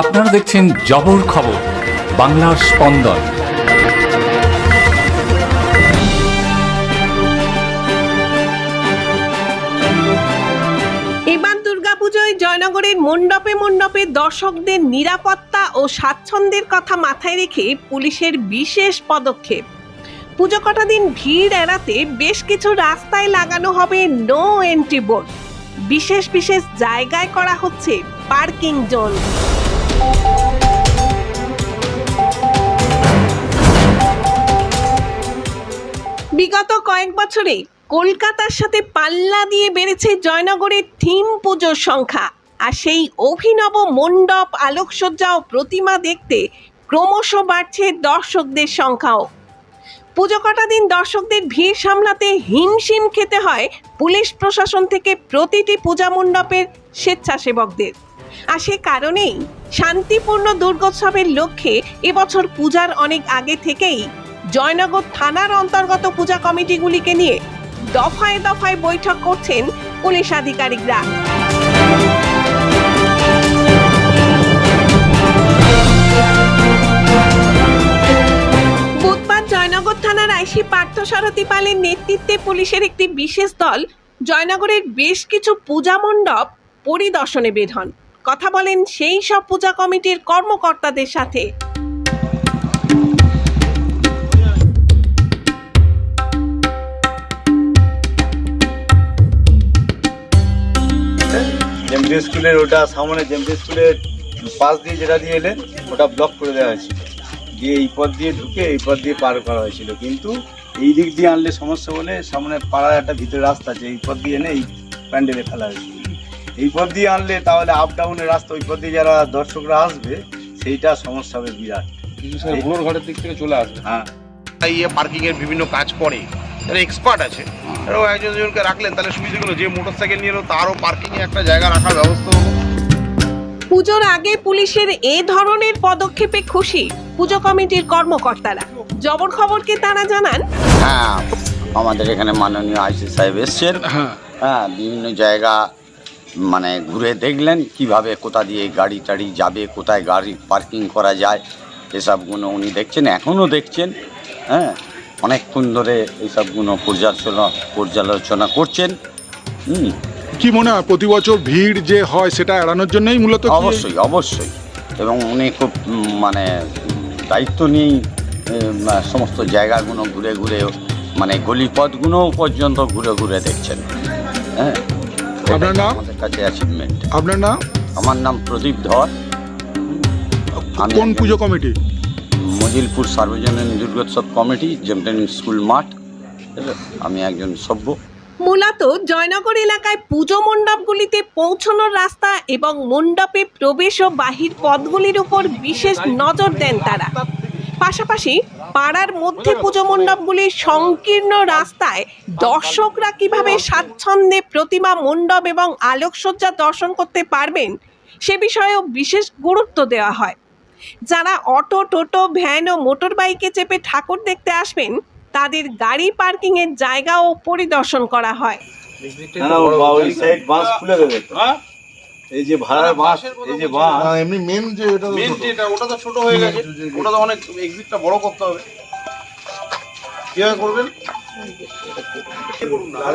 আপনারা দেখছেন জবর খবর, বাংলার স্পন্দন। এবার দুর্গাপুজোয় জয়নগরের মণ্ডপে মণ্ডপে দর্শকদের নিরাপত্তা ও স্বাচ্ছন্দ্যের কথা মাথায় রেখে পুলিশের বিশেষ পদক্ষেপ। পুজো কটা দিন ভিড় এড়াতে বেশ কিছু রাস্তায় লাগানো হবে নো এন্ট্রি বোর্ড বিশেষ বিশেষ জায়গায় করা হচ্ছে পার্কিং জোন। বিগত কয়েক বছরে কলকাতার সাথে পাল্লা দিয়ে বেড়েছে জয়নগরের থিম পুজোর সংখ্যা। আর সেই অভিনব মণ্ডপ, আলোকসজ্জা ও প্রতিমা দেখতে ক্রমশ বাড়ছে দর্শকদের সংখ্যাও। পুজো কটা দিন দর্শকদের ভিড় সামলাতে হিমশিম খেতে হয় পুলিশ প্রশাসন থেকে প্রতিটি পূজা মণ্ডপের স্বেচ্ছাসেবকদের। আর সে কারণেই শান্তিপূর্ণ দুর্গোৎসবের লক্ষ্যে এবছর পূজার অনেক আগে থেকেই জয়নগর থানার অন্তর্গত পূজা কমিটিগুলিকে নিয়ে দফায় দফায় বৈঠক করছেন পুলিশ আধিকারিকরা। থানার আইসি পার্থসারথী পালের নেতৃত্বে পুলিশের একটি বিশেষ দল জয়নগরের বেশ কিছু পূজা মণ্ডপ পরিদর্শনে বের হন। কথা বলেন সেই সব পূজা কমিটির কর্মকর্তাদের সাথে। স্কুলের ওটা সামনে জেমপি স্কুলের পাশ দিয়ে যেটা দিয়ে এলেন, ওটা ব্লক করে দেওয়া হয়েছিল দিয়ে এই পথ দিয়ে ঢুকে এই পথ দিয়ে পার করা হয়েছিল। কিন্তু এই দিক দিয়ে আনলে সমস্যা বলে সামনে পাড়ার একটা ভিতরে রাস্তা আছে এই পথ দিয়ে এনে এই প্যান্ডেলে ফেলা হয়েছিল। এই পথ দিয়ে আনলে তাহলে আপ ডাউনের রাস্তা ওই পথ দিয়ে যারা দর্শকরা আসবে সেইটা সমস্যা হবে বিরাট। ঘোর ঘরের দিক থেকে চলে আসবে। হ্যাঁ। ইয়ে পার্কিং এর বিভিন্ন কাজ করে। যারা এক্সপার্ট আছে। এরাও একজন দুজনকে রাখলেন তাহলে সুবিধা হলো যে মোটর সাইকেল নিয়ে এলো তারও পার্কিং এ একটা জায়গা রাখার ব্যবস্থা হলো। পুজোর আগে পুলিশের এ ধরনের পদক্ষেপে খুশি পুজো কমিটির কর্মকর্তারা। জবর খবরকে তারা জানান। হ্যাঁ আমাদের এখানে মাননীয় আইসি সাহেব এসছেন। হ্যাঁ। বিভিন্ন জায়গা মানে ঘুরে দেখলেন কীভাবে কোথা দিয়ে গাড়ি টাড়ি যাবে কোথায় গাড়ি পার্কিং করা যায় এসবগুলো উনি দেখছেন এখনও দেখছেন। হ্যাঁ অনেকক্ষণ ধরে এইসবগুলো পর্যালোচনা পর্যালোচনা করছেন। হুম। কি মনে হয় প্রতি বছর ভিড় যে হয় সেটা এড়ানোর জন্যই মূলত কি- অবশ্যই অবশ্যই। এবং উনি খুব উম, মানে দায়িত্ব নিয়েই উম, সমস্ত জায়গাগুলো ঘুরে ঘুরে মানে গলিপথগুলোও পর্যন্ত ঘুরে ঘুরে দেখছেন। হ্যাঁ? আপনার এটাই নাম? আমাদের কাছে অ্যাচিভমেন্ট আপনার নাম? আমার নাম প্রদীপ ধর। আমি কোন একজন পুজো কমিটি? মজিলপুর সার্বজনীন দুর্গোৎসব কমিটি জেমটেন স্কুল মাঠ। আমি একজন সভ্য। মূলত জয়নগর এলাকায় পুজো মণ্ডপগুলিতে পৌঁছানোর রাস্তা এবং মণ্ডপে প্রবেশ ও বাহির পথগুলির উপর বিশেষ নজর দেন তারা। পাশাপাশি পাড়ার মধ্যে পুজো মণ্ডপগুলির সংকীর্ণ রাস্তায় দর্শকরা কীভাবে স্বাচ্ছন্দ্যে প্রতিমা, মণ্ডপ এবং আলোকসজ্জা দর্শন করতে পারবেন, সে বিষয়েও বিশেষ গুরুত্ব দেওয়া হয়। যারা অটো, টোটো, ভ্যান ও মোটর বাইকে চেপে ঠাকুর দেখতে আসবেন তাদের গাড়ি পার্কিংয়ের জায়গাও পরিদর্শন করা হয়। দেবে তো। এই যে বাস এই যে বাস। এমনি মেন যে এটা মেন যেটা ওটা তো ছোট হয়ে গেছে। ওটা তো অনেক এক্সিটটা বড় করতে হবে। কীভাবে করবেন? হ্যাঁ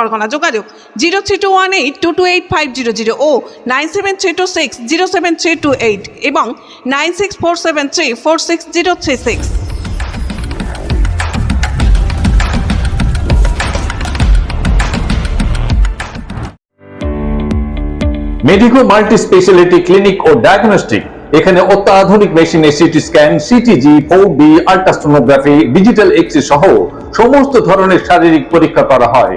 পরগনা। যোগাযোগ zero three two one eight two two eight five zero zero ও nine seven three two six zero seven three two eight এবং nine six four seven three four six zero three six. Medico multi speciality clinic ও diagnostic. এখানে অত্যাধুনিক মেশিনে CT scan, CTG, four D ultrasonography, digital x-ray সহ সমস্ত ধরনের শারীরিক পরীক্ষা করা হয়।